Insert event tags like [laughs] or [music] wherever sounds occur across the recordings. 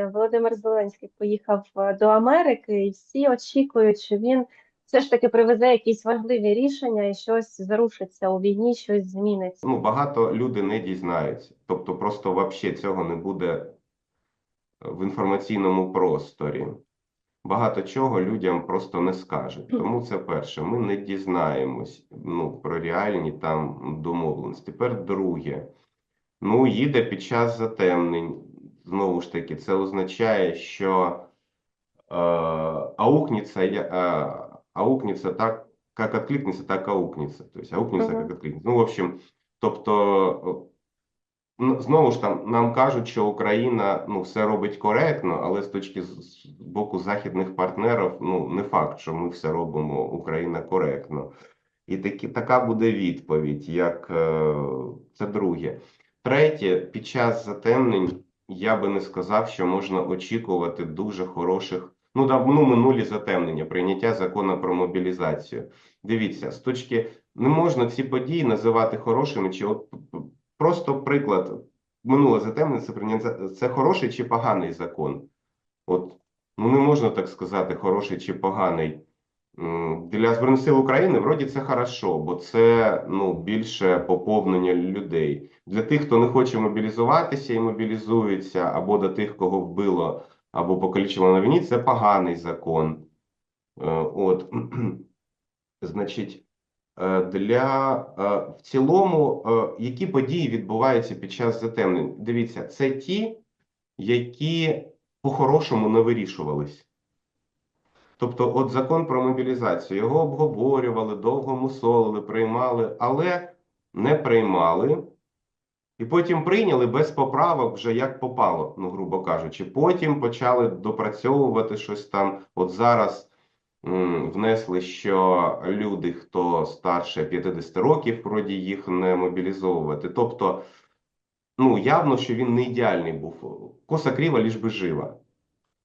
тижні Володимир Зеленський поїхав е, до Америки, і всі очікують, що він все ж таки привезе якісь важливі рішення і щось зарушиться у війні, щось зміниться. Ну, багато люди не дізнаються. Тобто, просто вообще цього не буде в інформаційному просторі. Багато чого людям просто не скажуть. Тому це перше. Ми не дізнаємось ну, про реальні там домовленості. Тепер друге. Ну, їде під час затемнень. Знову ж таки, це означає, що е, аукнеться, е, аукнеться так, як откликнеться, так аукнеться. Тобто аукнеться, як откликнеться. Ну, в общем, тобто, ну, знову ж там нам кажуть, що Україна ну, все робить коректно, але з точки з боку західних партнерів, ну, не факт, що ми все робимо Україна коректно. І такі, така буде відповідь, як е, це друге. Третє, під час затемнень я би не сказав, що можна очікувати дуже хороших, ну, давно минулі затемнення, прийняття закону про мобілізацію. Дивіться, з точки не можна ці події називати хорошими, чи от просто приклад, минуле затемнення це прийняття це хороший чи поганий закон. От ну не можна так сказати, хороший чи поганий. М, Для Збройних сил України вроді це хорошо, бо це ну більше поповнення людей. Для тих, хто не хоче мобілізуватися і мобілізується, або до тих, кого вбило або покалічило на війні, це поганий закон. Е, От, [clears throat] значить, е, для е, в цілому, е, які події відбуваються під час затемнень? Дивіться, це ті, які по-хорошому не вирішувались. Тобто, от закон про мобілізацію, його обговорювали, довго мусолили, приймали, але не приймали. І потім прийняли без поправок вже як попало, ну, грубо кажучи. Потім почали допрацьовувати щось там. От зараз м, внесли, що люди, хто старше 50 років, вроді їх не мобілізовувати. Тобто, ну, явно, що він не ідеальний був. Коса крива, ліж би жива.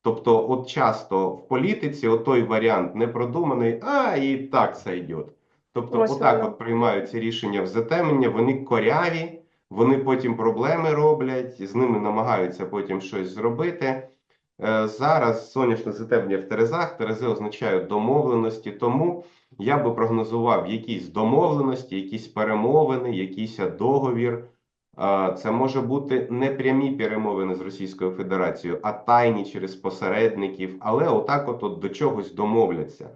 Тобто, от часто в політиці отой варіант не продуманий, а і так це йде. Тобто, Ось отак воно. от приймаються рішення в затемнення, вони коряві, вони потім проблеми роблять, з ними намагаються потім щось зробити. Е, Зараз сонячне затемнення в Терезах, Терези означають домовленості, тому я би прогнозував якісь домовленості, якісь перемовини, якийсь договір. Це може бути не прямі перемовини з Російською Федерацією, а тайні через посередників, але отак от, до чогось домовляться.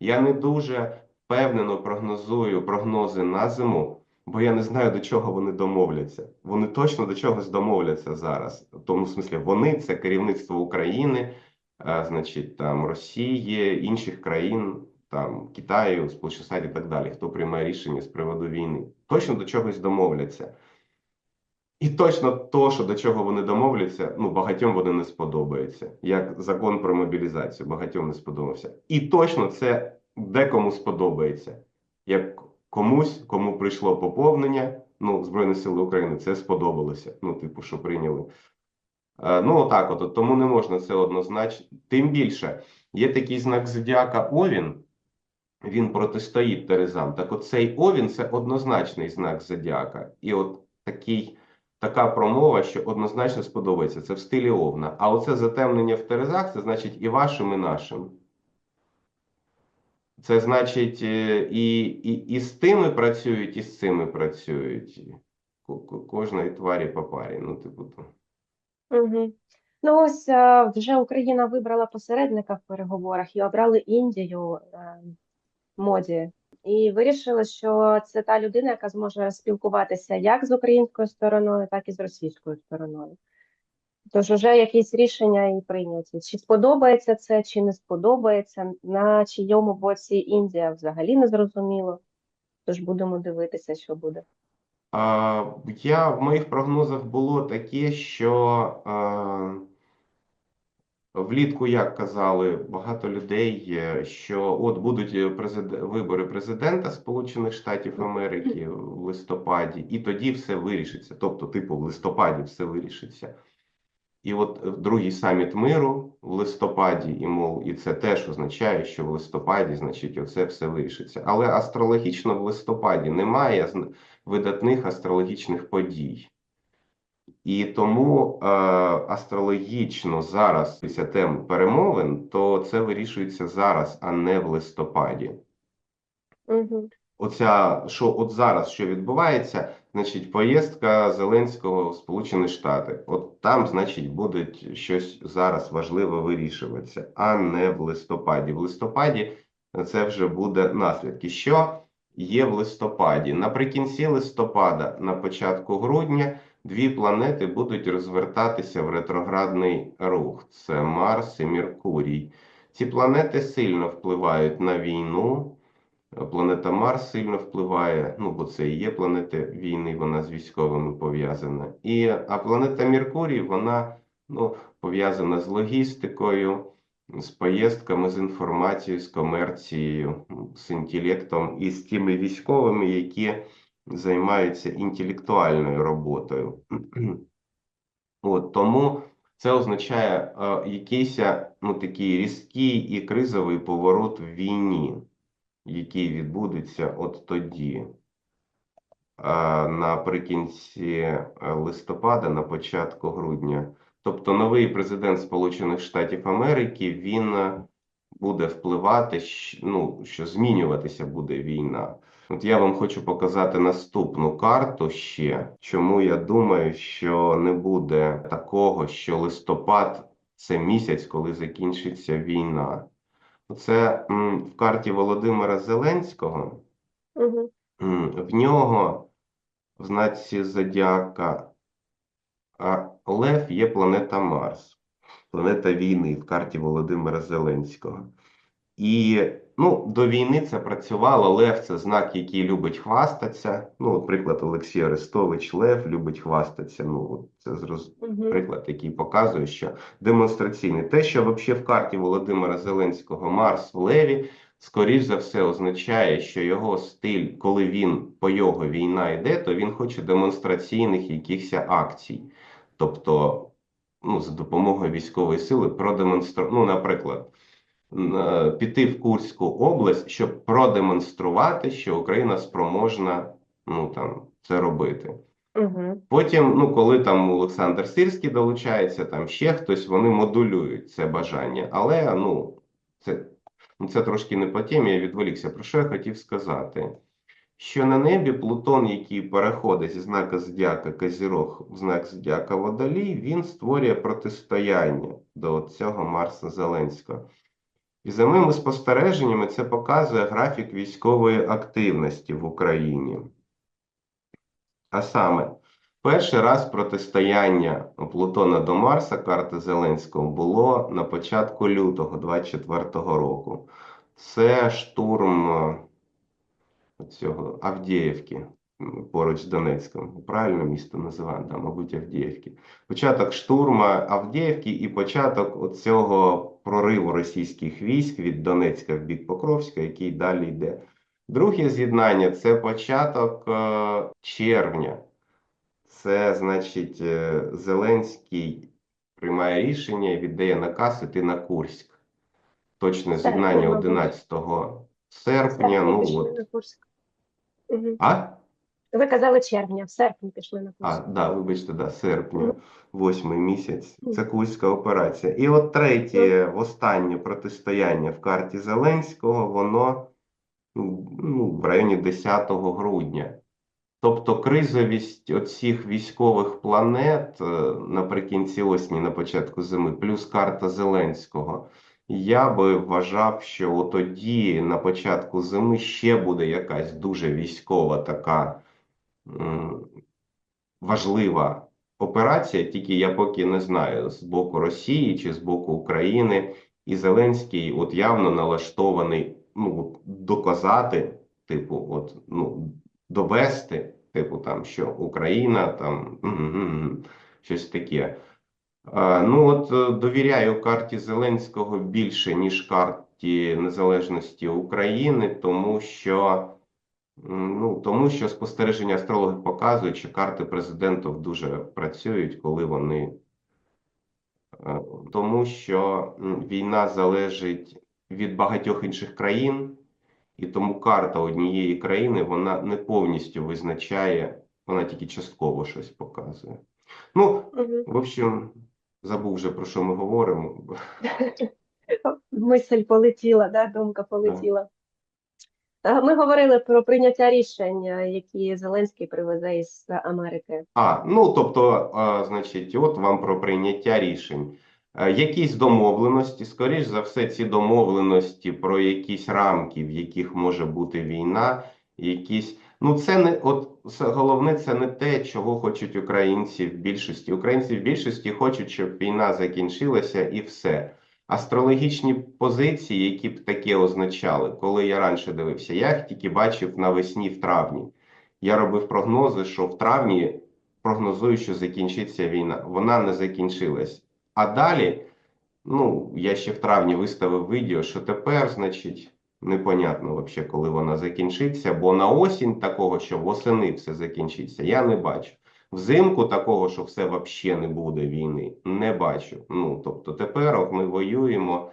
Я не дуже впевнено прогнозую прогнози на зиму, бо я не знаю, до чого вони домовляться. Вони точно до чогось домовляться зараз. В тому смислі, вони це керівництво України, а, значить, там Росії, інших країн, там Китаю, Сполучених Штатів і так далі, хто приймає рішення з приводу війни. Точно до чогось домовляться. І точно то, що до чого вони домовляться, ну багатьом вони не сподобається. Як закон про мобілізацію, багатьом не сподобався. І точно це декому сподобається. Як комусь, кому прийшло поповнення, ну, Збройних сил України, це сподобалося. Ну, типу, що прийняли. Е, Ну, отак, от, тому не можна це однозначно. Тим більше, є такий знак зодіака Овін, він протистоїть Терезам. Так от цей Овін це однозначний знак зодіака. І от такий, така промова, що однозначно сподобається. Це в стилі Овна. А оце затемнення в Терезах, це значить і вашим, і нашим. Це значить, е, і, і, і з тими працюють, і з цими працюють. Ко- ко- Кожної тварі по парі. Ну, типу, то. Угу. Ну ось е, вже Україна вибрала посередника в переговорах і обрали Індію е, моді. І вирішили, що це та людина, яка зможе спілкуватися як з українською стороною, так і з російською стороною. Тож вже якісь рішення і прийняті. Чи сподобається це, чи не сподобається, на чийому боці Індія взагалі не зрозуміло. Тож будемо дивитися, що буде. Я в моїх прогнозах було таке, що а, влітку, як казали багато людей, е, що от будуть е, вибори президента Сполучених Штатів Америки в листопаді, і тоді все вирішиться. Тобто, типу, в листопаді все вирішиться. І от е, другий саміт миру в листопаді, і мов, і це теж означає, що в листопаді, значить, оце все вирішиться. Але астрологічно в листопаді немає видатних астрологічних подій. І тому е, астрологічно зараз після тем перемовин, то це вирішується зараз, а не в листопаді. Угу. Оця, що от зараз що відбувається, значить, поїздка Зеленського в Сполучені Штати. От там, значить, буде щось зараз важливе вирішуватися, а не в листопаді. В листопаді це вже буде наслідки. Що є в листопаді? Наприкінці листопада, на початку грудня, дві планети будуть розвертатися в ретроградний рух: це Марс і Меркурій. Ці планети сильно впливають на війну. Планета Марс сильно впливає, ну бо це і є планета війни, вона з військовими пов'язана. І, а планета Меркурій, вона ну, пов'язана з логістикою, з поїздками, з інформацією, з комерцією, з інтелектом і з тими військовими, які займаються інтелектуальною роботою. [clears throat] От, тому це означає е, якийсь ну, такий різкий і кризовий поворот в війні який відбудеться от тоді, а, наприкінці е, листопада, на початку грудня. Тобто новий президент Сполучених Штатів Америки, він е, буде впливати, ну, що змінюватися буде війна. От я вам хочу показати наступну карту ще, чому я думаю, що не буде такого, що листопад це місяць, коли закінчиться війна. Це в карті Володимира Зеленського. Угу. В нього в знаці зодіака Лев є планета Марс, планета війни в карті Володимира Зеленського. І ну, до війни це працювало. Лев це знак, який любить хвастатися. Ну, от приклад, Олексій Арестович Лев любить хвастатися. Ну, це зроз... Угу. приклад, який показує, що демонстраційний. Те, що взагалі в карті Володимира Зеленського Марс в Леві, скоріш за все, означає, що його стиль, коли він по його війна йде, то він хоче демонстраційних якихось акцій. Тобто, ну, за допомогою військової сили продемонструвати, ну, наприклад, піти в Курську область, щоб продемонструвати, що Україна спроможна ну, там, це робити. Угу. Потім, ну, коли там Олександр Сирський долучається, там ще хтось, вони модулюють це бажання. Але, ну, це, ну, це трошки не по темі, я відволікся. Про що я хотів сказати? Що на небі Плутон, який переходить зі знака Зодіака Козірог в знак Зодіака Водолій, він створює протистояння до цього Марса Зеленського. І за моїми спостереженнями це показує графік військової активності в Україні. А саме, перший раз протистояння Плутона до Марса, карти Зеленського, було на початку лютого 24-го року. Це штурм е, цього Авдіївки поруч з Донецьком. Правильно місто називаємо, да, мабуть, Авдіївки. Початок штурма Авдіївки і початок цього прориву російських військ від Донецька в бік Покровська, який далі йде. Друге з'єднання це початок е, червня. Це значить, е, Зеленський приймає рішення і віддає наказ іти на Курськ. Точне з'єднання 11 серпня. Ну от. А? Ви казали червня, в серпні пішли на А, Курськ. да, вибачте, да, серпня, восьмий місяць. Це Курська операція. І от третє, останнє протистояння в карті Зеленського, воно ну, ну, в районі 10 грудня. Тобто кризовість оцих військових планет е, наприкінці осені, на початку зими, плюс карта Зеленського. Я би вважав, що тоді, на початку зими, ще буде якась дуже військова така важлива операція, тільки я поки не знаю з боку Росії чи з боку України. І Зеленський от явно налаштований ну, доказати, типу, от, ну, довести, типу, там, що Україна там щось таке. А, ну, от е, довіряю карті Зеленського більше, ніж карті незалежності України, тому що. Ну, тому що спостереження астрологів показують, що карти президентів дуже працюють, коли вони. е, Тому що війна залежить від багатьох інших країн, і тому карта однієї країни вона не повністю визначає, вона тільки частково щось показує. Ну, в общем, забув вже про що ми говоримо. [laughs] Мисль полетіла, да, думка полетіла. Е, Ми говорили про прийняття рішень, е, які Зеленський привезе із Америки. А, ну тобто, значить, от вам про прийняття рішень. Е, Якісь домовленості, скоріш за все, ці домовленості про якісь рамки, в яких може бути війна, якісь. Ну, це не от головне, це не те, чого хочуть українці в більшості. Українці в більшості хочуть, щоб війна закінчилася і все. Астрологічні позиції, які б таке означали, коли я раніше дивився, я їх тільки бачив навесні в травні. Я робив прогнози, що в травні прогнозую, що закінчиться війна. Вона не закінчилась. А далі, ну, я ще в травні виставив відео, що тепер, значить, непонятно вообще, коли вона закінчиться, бо на осінь такого, що восени все закінчиться, я не бачу. Взимку такого, що все вообще не буде війни, не бачу. Ну, тобто тепер ми воюємо.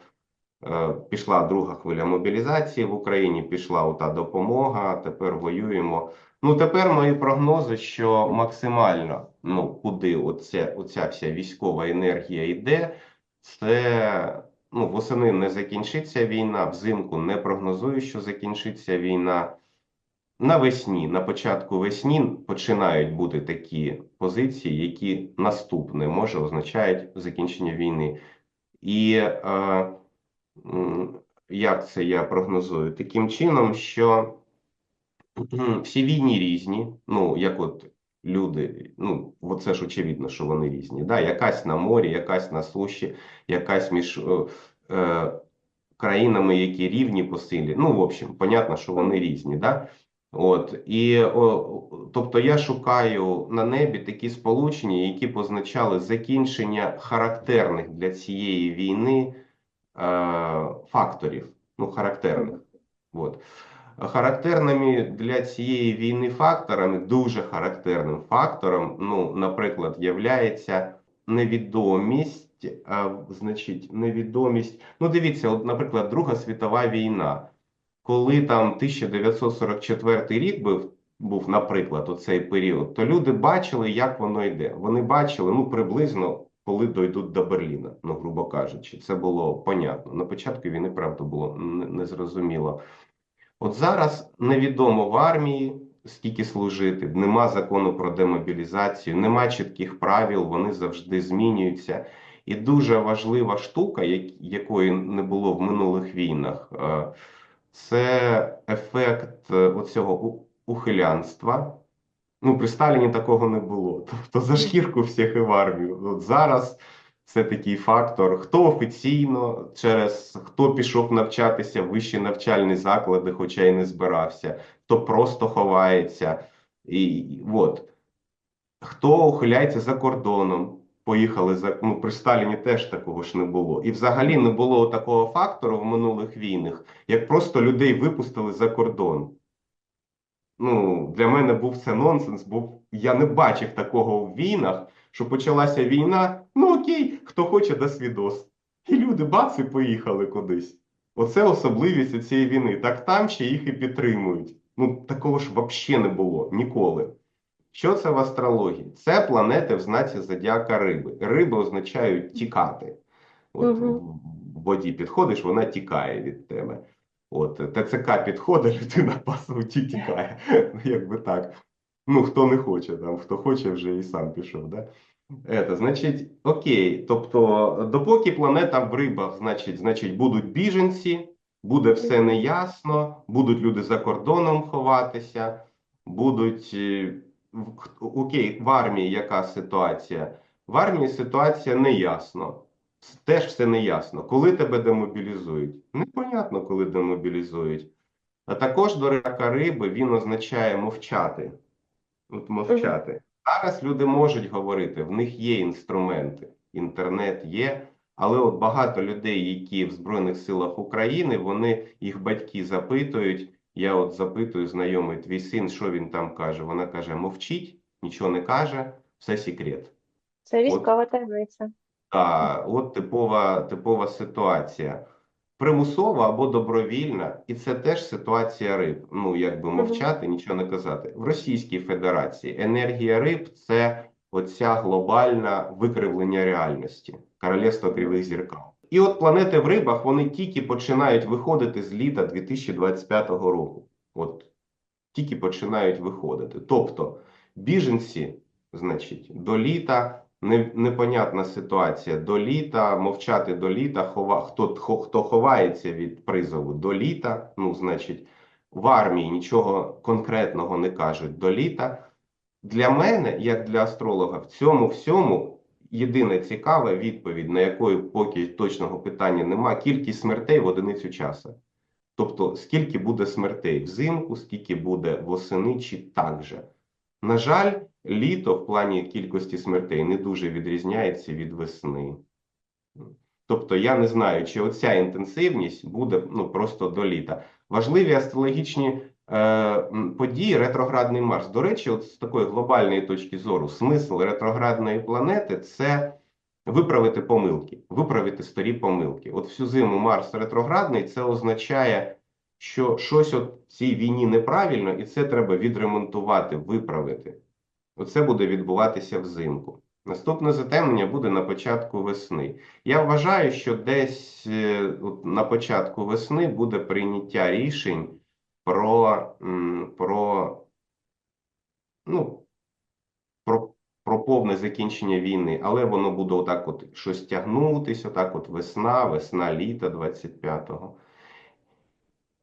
Е, Пішла друга хвиля мобілізації в Україні, пішла ота допомога. Тепер воюємо. Ну тепер мої прогнози, що максимально, ну куди оце, оця вся військова енергія йде, це ну восени не закінчиться війна, взимку не прогнозую, що закінчиться війна. Навесні, на початку весні починають бути такі позиції, які наступне може означають закінчення війни. І е, як це я прогнозую? Таким чином, що всі війні різні, ну, як от люди, ну, це ж очевидно, що вони різні. Да? Якась на морі, якась на суші, якась між е, е, країнами, які рівні по силі. Ну, в общем, понятно, що вони різні, да? От, і, о, тобто я шукаю на небі такі сполучення, які позначали закінчення характерних для цієї війни е, факторів, ну, характерних. От. Характерними для цієї війни факторами, дуже характерним фактором, ну, наприклад, являється невідомість, а, значить, невідомість. Ну, дивіться, от, наприклад, Друга світова війна, коли там 1944 рік був, був, наприклад, оцей період, то люди бачили, як воно йде. Вони бачили, ну, приблизно, коли дойдуть до Берліна, ну, грубо кажучи, це було понятно. На початку війни, правда, було незрозуміло. От зараз невідомо в армії скільки служити, нема закону про демобілізацію, нема чітких правил, вони завжди змінюються. І дуже важлива штука, якої не було в минулих війнах, е, це ефект е, оцього ухилянства. Ну, при Сталіні такого не було. [laughs] Тобто за шкірку всіх і в армію. От зараз це такий фактор, хто офіційно, через хто пішов навчатися в вищі навчальні заклади, хоча й не збирався, хто просто ховається. І от. Хто ухиляється за кордоном, поїхали за ну, при Сталіні теж такого ж не було. І взагалі не було такого фактору в минулих війнах, як просто людей випустили за кордон. Ну, для мене був це нонсенс, бо я не бачив такого в війнах, що почалася війна. Ну окей, хто хоче, дасть відос. І люди бац і поїхали кудись. Оце особливість цієї війни. Так там ще їх і підтримують. Ну, такого ж взагалі не було ніколи. Що це в астрології? Це планети в знаці зодіака риби. Риби означають тікати. От Мгм. в воді підходиш, вона тікає від тебе. От ТЦК підходить, [laughs] людина по суті тікає. Ну, Якби так. Ну, хто не хоче, там, хто хоче, вже і сам пішов. Да? Ето, значить, окей. Тобто, допоки планета в рибах, значить, значить, будуть біженці, буде все неясно, будуть люди за кордоном ховатися, будуть. Окей, в армії яка ситуація? В армії ситуація неясно. Теж все неясно. Коли тебе демобілізують? Непонятно, коли демобілізують. А також до рака риби він означає мовчати. От мовчати. Зараз люди можуть говорити, в них є інструменти, інтернет є, але от багато людей, які в Збройних силах України, вони їх батьки запитують. Я от запитую знайомий твій син, що він там каже. Вона каже: мовчить, нічого не каже, все секрет. Це військова таємниця. Так, от типова, типова ситуація. Примусова або добровільна, і це теж ситуація риб. Ну, якби мовчати, нічого не казати. В Російській Федерації енергія риб це оця глобальна викривлення реальності, королівство кривих зеркал. І от планети в рибах вони тільки починають виходити з літа 2025 року. От тільки починають виходити. Тобто біженці, значить, до літа. Не, непонятна ситуація до літа, мовчати до літа, хова, хто, хто ховається від призову до літа, ну, значить, в армії нічого конкретного не кажуть до літа. Для мене, як для астролога, в цьому всьому єдине цікаве відповідь, на якої поки точного питання нема, кількість смертей в одиницю часу. Тобто, скільки буде смертей взимку, скільки буде восени, чи так же. На жаль, літо в плані кількості смертей не дуже відрізняється від весни. Тобто я не знаю, чи оця інтенсивність буде ну, просто до літа. Важливі астрологічні е, події ретроградний Марс. До речі, от з такої глобальної точки зору, смисл ретроградної планети це виправити помилки, виправити старі помилки. От всю зиму Марс ретроградний, це означає, що щось от в цій війні неправильно, і це треба відремонтувати, виправити. Оце буде відбуватися взимку. Наступне затемнення буде на початку весни. Я вважаю, що десь е, на початку весни буде прийняття рішень про, про, ну, про, про повне закінчення війни, але воно буде отак от щось тягнутися, отак от весна, весна, літа 25-го.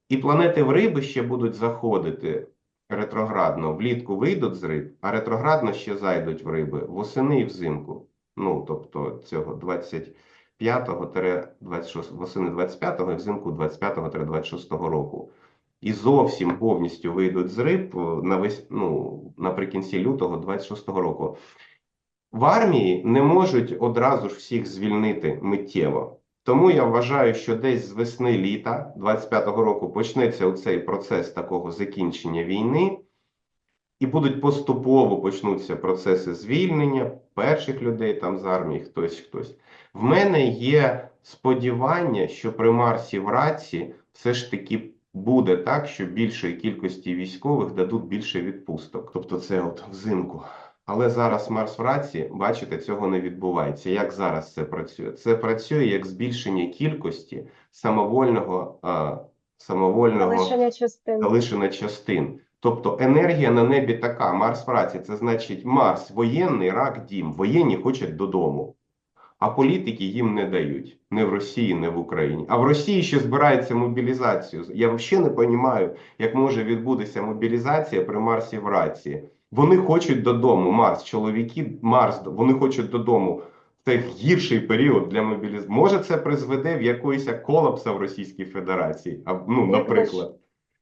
І планети в риби ще будуть заходити ретроградно. Влітку вийдуть з риб, а ретроградно ще зайдуть в риби восени і взимку. Ну, тобто цього 25-26, восени 25-го і взимку 25-26 року. І зовсім повністю вийдуть з риб на весь, ну, наприкінці лютого 26-го року. В армії не можуть одразу ж всіх звільнити миттєво. Тому я вважаю, що десь з весни літа 25-го року почнеться цей процес такого закінчення війни, і будуть поступово почнуться процеси звільнення перших людей там з армії, хтось хтось. В мене є сподівання, що при Марсі в раці все ж таки буде так, що більшої кількості військових дадуть більше відпусток. Тобто це от взимку. Але зараз Марс в раці, бачите, цього не відбувається. Як зараз це працює? Це працює як збільшення кількості самовольного, а, самовольного Залишення частин. залишення частин. Тобто енергія на небі така, Марс в раці, це значить Марс воєнний, рак дім. Воєнні хочуть додому, а політики їм не дають. Не в Росії, не в Україні. А в Росії ще збирається мобілізацію. Я взагалі не розумію, як може відбутися мобілізація при Марсі в раці. Вони хочуть додому, Марс, чоловіки, Марс, вони хочуть додому. Це гірший період для мобілізації. Може, це призведе в якоїсь колапса в Російській Федерації, а, ну, наприклад.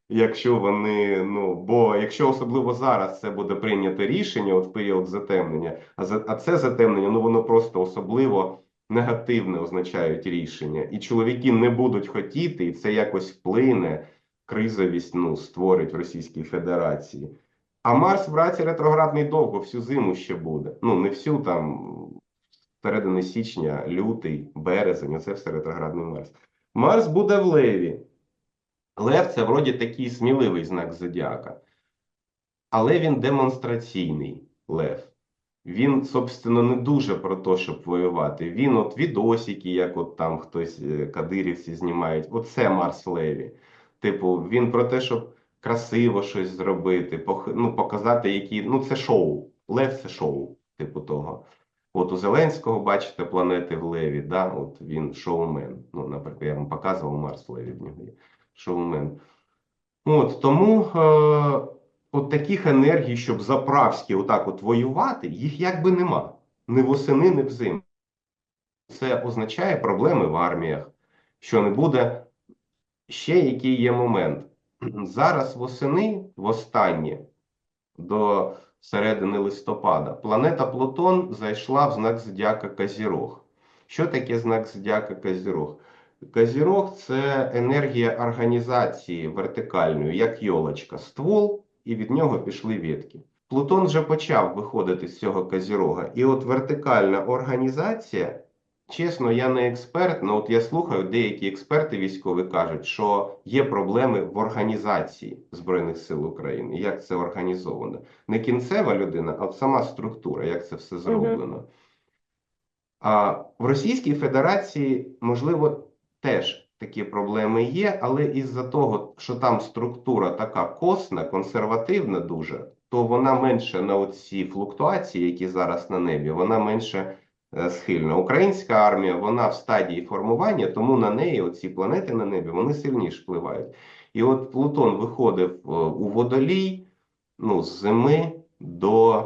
Якщо вони, ну, бо якщо особливо зараз це буде прийнято рішення от в період затемнення, а, за, а це затемнення, ну воно просто особливо негативне означають рішення. І чоловіки не будуть хотіти, і це якось вплине, кризовість ну, створить в Російській Федерації. А Марс в раці ретроградний довго, всю зиму ще буде. Ну, не всю там середини січня, лютий, березень, оце все ретроградний Марс. Марс буде в Леві. Лев це вроді такий сміливий знак зодіака. Але він демонстраційний лев. Він, собственно, не дуже про те, щоб воювати. Він от відосики, як от там хтось е, кадирівці знімають. Оце Марс Леві. Типу, він про те, щоб красиво щось зробити, ну, показати, які. Ну, це шоу. Лев це шоу, типу того. От у Зеленського, бачите, планети в Леві, да? От він шоумен. Ну, наприклад, я вам показував Марс Леві в нього є. Шоумен. От тому е, от таких енергій, щоб заправські отак от воювати, їх якби нема. Ні восени, ні взимку. Це означає проблеми в арміях, що не буде. Ще який є момент. [clears throat] Зараз восени, востаннє, до середини листопада, планета Плутон зайшла в знак зодіака Козірог. Що таке знак зодіака Козірог? Козірог це енергія організації вертикальної, як йолочка, ствол, і від нього пішли ветки. Плутон вже почав виходити з цього Козірога. І от вертикальна організація чесно, я не експерт, але от я слухаю, деякі експерти військові кажуть, що є проблеми в організації Збройних сил України. Як це організовано? Не кінцева людина, а сама структура, як це все зроблено. А в Російській Федерації, можливо, теж такі проблеми є, але із-за того, що там структура така косна, консервативна дуже, то вона менше на оці флуктуації, які зараз на небі, вона менше е, схильна. Українська армія, вона в стадії формування, тому на неї оці планети на небі, вони сильніше впливають. І от Плутон виходив е, у водолій, ну, з зими до,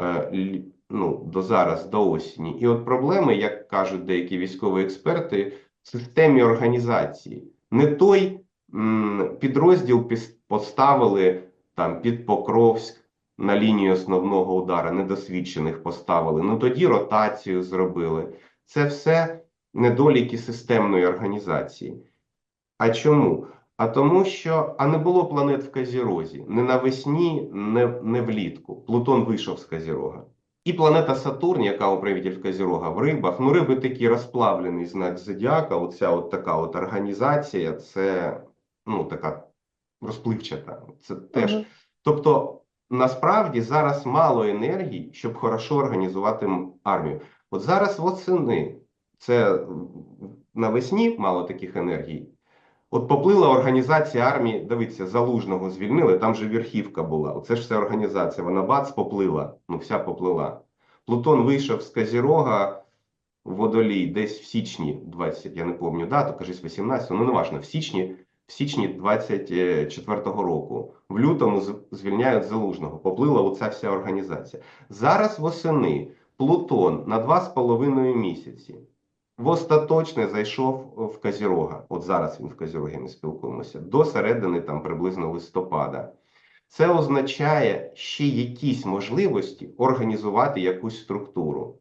е, ну, до зараз, до осені. І от проблеми, як кажуть деякі військові експерти, системі організації. Не той м, підрозділ поставили там під Покровськ на лінію основного удара, недосвідчених поставили. Ну тоді ротацію зробили. Це все недоліки системної організації. А чому? А тому, що а не було планет в Казірозі. Не навесні, не, не влітку. Плутон вийшов з Казірога. І планета Сатурн, яка управитель Козірога в рибах. Ну, риби такий розплавлений знак зодіака. Оця от така от організація, це ну така розпливчата. Це теж. Мгм. Тобто, насправді зараз мало енергії, щоб хорошо організувати армію. От зараз восени, це навесні мало таких енергій. От поплила організація армії, дивіться, Залужного звільнили, там же верхівка була. Оце ж вся організація, вона бац, поплила, ну вся поплила. Плутон вийшов з Казірога в Водолій десь в січні 20, я не пам'ятаю дату, кажись 18, ну не важно, в січні, в січні 24-го року. В лютому звільняють Залужного, поплила оця вся організація. Зараз восени Плутон на 2,5 місяці остаточне зайшов в Казірога. От зараз він в Казірогі ми спілкуємося, до середини там приблизно листопада. Це означає ще якісь можливості організувати якусь структуру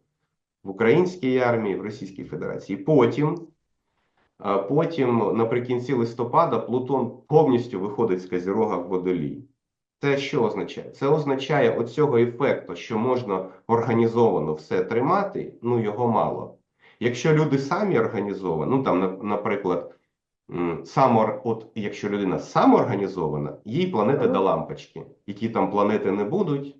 в українській армії, в Російській Федерації. Потім, потім наприкінці листопада Плутон повністю виходить з Казірога в Водолій. Це що означає? Це означає оцього ефекту, що можна організовано все тримати, ну його мало. Якщо люди самі організовані, ну там, наприклад, само, от якщо людина самоорганізована, їй планета Ага. до лампочки. Які там планети не будуть,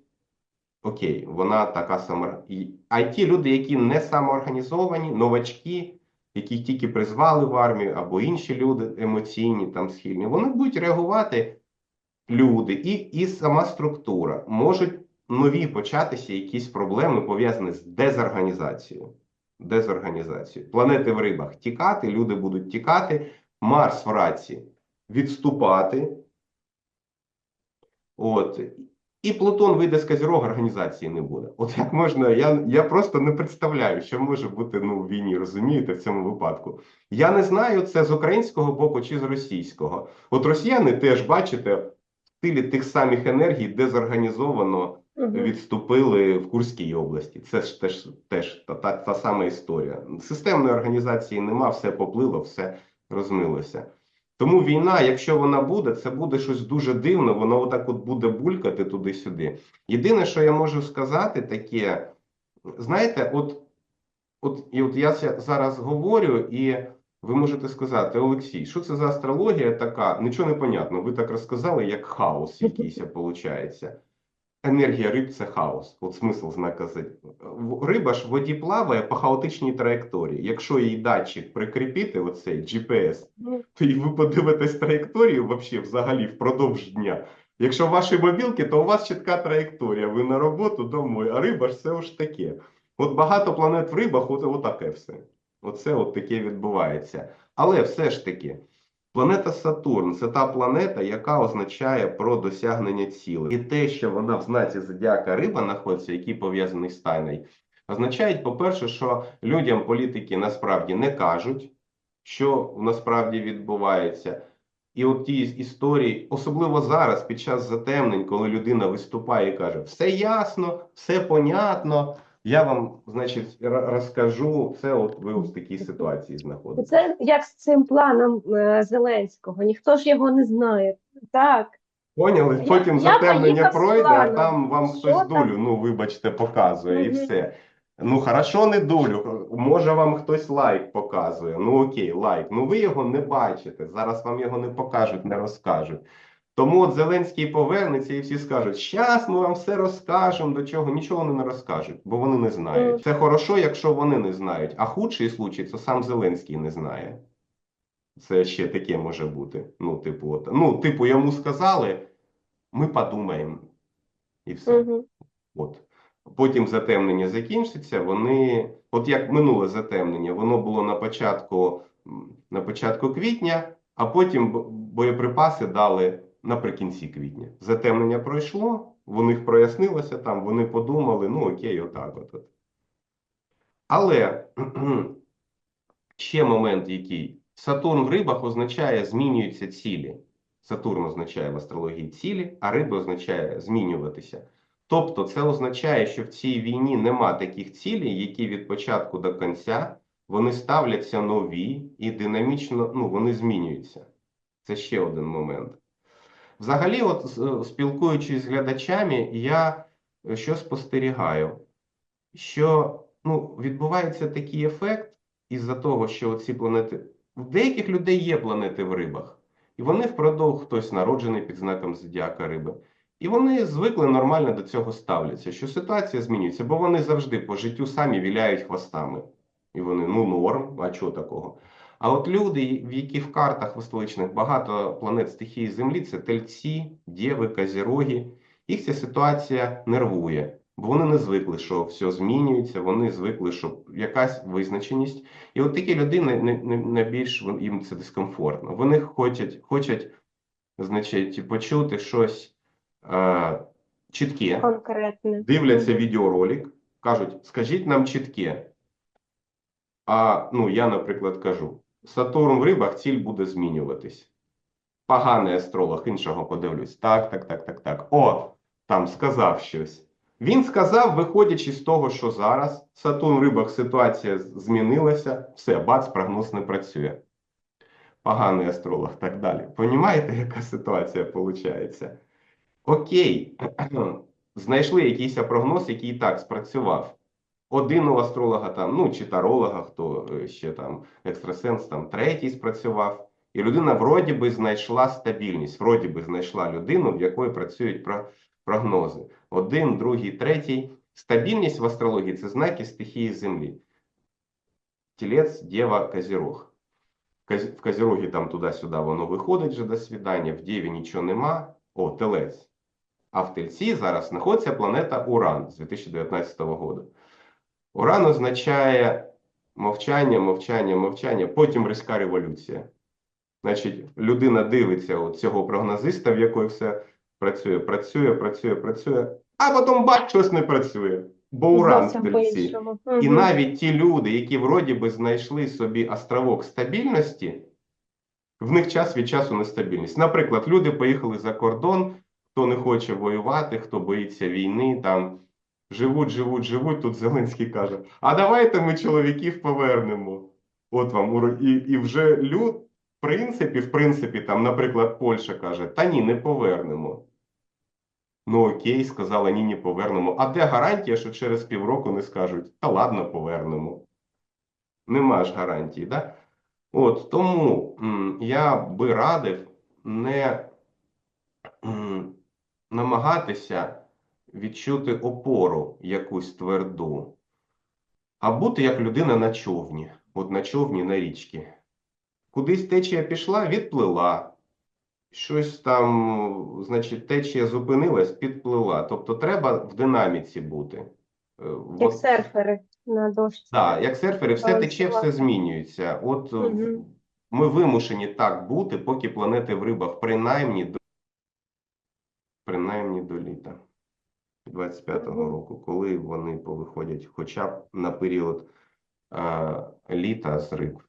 окей, вона така сама. А ті люди, які не самоорганізовані, новачки, яких тільки призвали в армію, або інші люди емоційні, там схильні, вони будуть реагувати люди і, і сама структура. Можуть нові початися якісь проблеми пов'язані з дезорганізацією. Дезорганізацією. Планети в рибах тікати, люди будуть тікати, Марс в раці відступати. От. І Плутон вийде з Козірога, організації не буде. От як можна, я, я просто не представляю, що може бути ну, в війні, розумієте, в цьому випадку. Я не знаю, це з українського боку чи з російського. От росіяни теж, бачите, в стилі тих самих енергій дезорганізовано Відступили в Курській області. Це ж теж, теж та, та, та сама історія. Системної організації нема, все поплило, все розмилося. Тому війна, якщо вона буде, це буде щось дуже дивне, воно отак от буде булькати туди-сюди. Єдине, що я можу сказати, таке, знаєте, от, от, і от я зараз говорю, і ви можете сказати, Олексій, що це за астрологія така? Нічого не понятно. Ви так розказали, як хаос якийсь виходить. Енергія риб це хаос. От смисл знака з- Риба ж в воді плаває по хаотичній траєкторії. Якщо їй датчик прикріпити, оцей GPS, Ну, то і ви подивитесь траєкторію вообще взагалі впродовж дня. Якщо в вашій мобілки, то у вас чітка траєкторія. Ви на роботу, домой, а риба ж це ж таке. От багато планет в рибах, от, от таке все. Оце от таке відбувається. Але все ж таки, планета Сатурн це та планета, яка означає про досягнення цілей. І те, що вона в знаці зодіака риба знаходиться, який пов'язаний з тайною, означає, по-перше, що людям політики насправді не кажуть, що насправді відбувається. І от ті історії, особливо зараз, під час затемнень, коли людина виступає і каже: все ясно, все понятно. Я вам, значить, розкажу. Це от ви в такій ситуації знаходитесь. Це як з цим планом е, Зеленського. Ніхто ж його не знає. Так. Поняли? Потім я затемнення з пройде, а там вам Що хтось там? долю, ну вибачте, показує і все. Ну, хорошо, не долю. Може, вам хтось лайк показує. Ну, окей, лайк. Ну, ви його не бачите. Зараз вам його не покажуть, не розкажуть. Тому от Зеленський повернеться і всі скажуть: щас ми вам все розкажемо, до чого. Нічого вони не розкажуть, бо вони не знають. Це хорошо, якщо вони не знають. А худший случай це сам Зеленський не знає. Це ще таке може бути. Ну, типу, от, ну, типу, йому сказали, ми подумаємо. І все. Мгм. От. Потім затемнення закінчиться. Вони, от як минуле затемнення, воно було на початку, на початку квітня, а потім боєприпаси дали наприкінці квітня. Затемнення пройшло, у них прояснилося там, вони подумали, ну окей, отак от. от. Але [clears throat] ще момент який. Сатурн в рибах означає змінюються цілі. Сатурн означає в астрології цілі, а риби означає змінюватися. Тобто це означає, що в цій війні нема таких цілей, які від початку до кінця вони ставляться нові і динамічно ну, вони змінюються. Це ще один момент. Взагалі, от спілкуючись з глядачами, я е, що спостерігаю, що ну, відбувається такий ефект із-за того, що ці планети. В деяких людей є планети в рибах, і вони впродовж хтось народжений під знаком зодіака риби. І вони звикли нормально до цього ставляться, що ситуація змінюється, бо вони завжди по життю самі віляють хвостами. І вони, ну, норм, а чого такого? А от люди, в яких в картах восточних багато планет стихії Землі, це тельці, дєви, козіроги, їх ця ситуація нервує, бо вони не звикли, що все змінюється, вони звикли, що якась визначеність. І от такі людини найбільш їм це дискомфортно. Вони хочуть, хочуть значить, почути щось е, чітке, Конкретне. дивляться відеоролик, кажуть, скажіть нам чітке. А ну, я, наприклад, кажу: Сатурн в рибах ціль буде змінюватись. Поганий астролог, іншого подивлюсь. Так, так, так, так, так. О, там сказав щось. Він сказав, виходячи з того, що зараз Сатурн в рибах ситуація змінилася, все, бац, прогноз не працює. Поганий астролог, так далі. Понімаєте, яка ситуація виходить? Окей, [clears throat] знайшли якийсь прогноз, який і так спрацював. Один у астролога там, ну чи таролога, хто е, ще там екстрасенс, там третій спрацював. І людина вроді би знайшла стабільність, вроді би знайшла людину, в якої працюють прогнози. Один, другий, третій. Стабільність в астрології це знаки стихії Землі. Тілець, Дєва, Козірог. В Козірогі там туди-сюди воно виходить вже до свідання, в Дєві нічого нема. О, Телець. А в Тельці зараз знаходиться планета Уран з 2019 року. Уран означає мовчання, мовчання, мовчання, потім різка революція. Значить, людина дивиться от цього прогнозиста, в якої все працює, працює, працює, працює, а потім бач, щось не працює, бо уран по-іншому. І навіть ті люди, які вроді би знайшли собі островок стабільності, в них час від часу нестабільність. Наприклад, люди поїхали за кордон, хто не хоче воювати, хто боїться війни, там живуть, живуть, живуть. Тут Зеленський каже: А давайте ми чоловіків повернемо. От вам і, і вже люд, в принципі, в принципі, там, наприклад, Польща каже: Та ні, не повернемо. Ну окей, сказала ні, не повернемо. А де гарантія, що через півроку не скажуть, та ладно, повернемо. Нема ж гарантії, да? От тому я би радив не намагатися відчути опору якусь тверду, а бути як людина на човні, от на човні на річці. Кудись течія пішла, відплила. Щось там, значить, течія зупинилась, підплила. Тобто треба в динаміці бути. Е, Як от- серфери на дошці. так, як серфери, все тече, все змінюється. От Мгм. ми вимушені так бути, поки планети в рибах принаймні до, принаймні до літа 25-го року, коли вони повиходять хоча б на період а, літа з риб.